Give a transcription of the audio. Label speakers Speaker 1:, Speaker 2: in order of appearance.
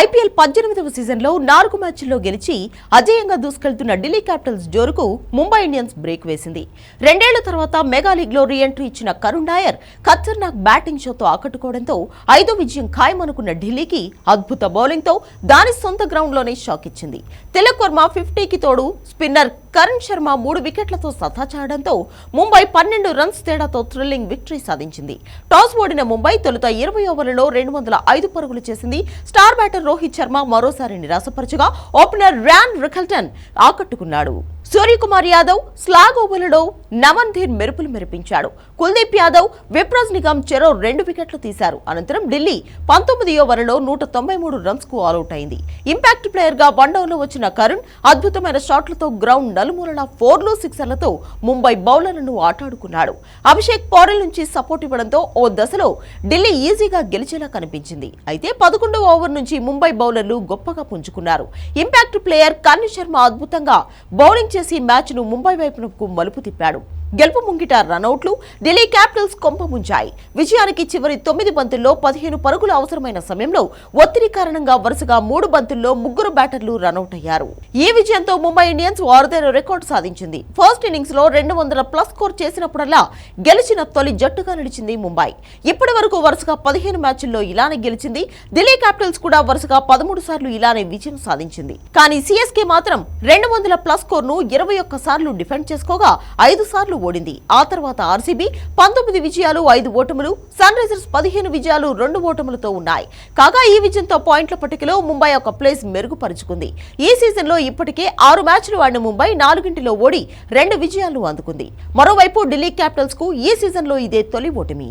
Speaker 1: IPL పద్దెనిమిదవ సీజన్లో నాలుగు మ్యాచ్ల్లో గెలిచి అజేయంగా దూసుకెళ్తున్న ఢిల్లీ క్యాపిటల్స్ జోరుకు ముంబై ఇండియన్స్ బ్రేక్ వేసింది. రెండేళ్ళ తర్వాత మెగా లీగ్లో రీఎంట్రీ ఇచ్చిన కరుణ్ నాయర్ ఖతర్నాక్ బ్యాటింగ్ షోతో ఆకట్టుకోవడంతో ఐదో విజయం ఖాయమనుకున్న ఢిల్లీకి అద్భుత బౌలింగ్తో దాని సొంత గ్రౌండ్లోనే షాక్ ఇచ్చింది. తిలక్ వర్మ ఫిఫ్టీకి తోడు స్పిన్నర్ కరణ్ శర్మ మూడు వికెట్లతో సత్తా చాడడంతో ముంబై పన్నెండు రన్స్ తేడాతో థ్రిల్లింగ్ విక్టరీ సాధించింది. టాస్ ఓడిన ముంబై తొలుత ఇరవై ఓవర్లలో రెండు వందల ఐదు పరుగులు చేసింది. స్టార్ బ్యాటర్ రోహిత్ శర్మ మరోసారి నిరాశపరచగా ఓపెనర్ ర్యాన్ రికల్టన్ ఆకట్టుకున్నాడు. సూర్యకుమార్ యాదవ్ స్లాగ్ ఓవర్లలో నవన్ ధీర్ మెరుపులు మెరిపించాడు. కుల్దీప్ యాదవ్ విప్రాజ్ నిగమ్ చెరో రెండు వికెట్లు తీశారు. అనంతరం ఢిల్లీ పంతొమ్మిది ఓవర్లలో నూట తొంభై మూడు రన్స్కు ఆల్అౌట్ అయింది. ఇంపాక్ట్ ప్లేయర్గా వన్డౌన్లో వచ్చిన కరుణ్ అద్భుతమైన షాట్లతో గ్రౌండ్ నలుమూలల ఫోర్లు సిక్సర్లతో ముంబై బౌలర్లను ఆటాడుకున్నాడు. అభిషేక్ పౌరెల్ నుంచి సపోర్ట్ ఇవ్వడంతో ఓ దశలో ఢిల్లీ ఈజీగా గెలిచేలా కనిపించింది. అయితే పదకొండవ ఓవర్ నుంచి ముంబై బౌలర్లు గొప్పగా పుంజుకున్నారు. ఇంపాక్ట్ ప్లేయర్ కన్ను శర్మ అద్భుతంగా బౌలింగ్ చేసి మ్యాచ్ను ముంబై వైపునకు మలుపు తిప్పాడు. గెలుపు ముంగిట రనౌట్లు ఢిల్లీ క్యాపిటల్స్ కొంపముంచాయి విజయానికి చివరి తొమ్మిది బంతుల్లో పదిహేను పరుగులు అవసరమైన సమయంలో ఒత్తిడి కారణంగా వరుసగా మూడు బంతుల్లో ముగ్గురు బ్యాటర్లు రనౌట్ అయ్యారు ఈ విజయంతో ముంబై ఇండియన్స్ వారుదైన రికార్డు సాధించింది. ఫస్ట్ ఇన్నింగ్స్లో రెండు వందల ప్లస్ స్కోర్ చేసినప్పుడల్లా గెలిచిన తొలి జట్టుగా నిలిచింది ముంబై. ఇప్పటి వరకు వరుసగా పదిహేను మ్యాచ్ల్లో ఇలానే గెలిచింది. ఢిల్లీ క్యాపిటల్స్ కూడా వరుసగా పదమూడు సార్లు ఇలానే విజయం సాధించింది. కానీ సిఎస్కే మాత్రం రెండు వందల ప్లస్ స్కోర్ను ఇరవై ఒక్క సార్లు డిఫెండ్ చేసుకోగా ఐదు సార్లు ఓడింది. ఆ తర్వాత ఆర్సీబీ పంతొమ్మిది విజయాలు ఐదు ఓటములు సన్ రైజర్స్ పదిహేను విజయాలు రెండు ఓటములతో ఉన్నాయి. కాగా ఈ విజయంతో పాయింట్ల పట్టికలో ముంబై ఒక ప్లేస్ మెరుగుపరుచుకుంది. ఈ సీజన్లో ఇప్పటికే ఆరు మ్యాచ్లు ఆడిన ముంబై నాలుగింటిలో ఓడి రెండు విజయాలు అందుకుంది. మరోవైపు ఢిల్లీ క్యాపిటల్స్కు ఈ సీజన్లో ఇదే తొలి ఓటమి.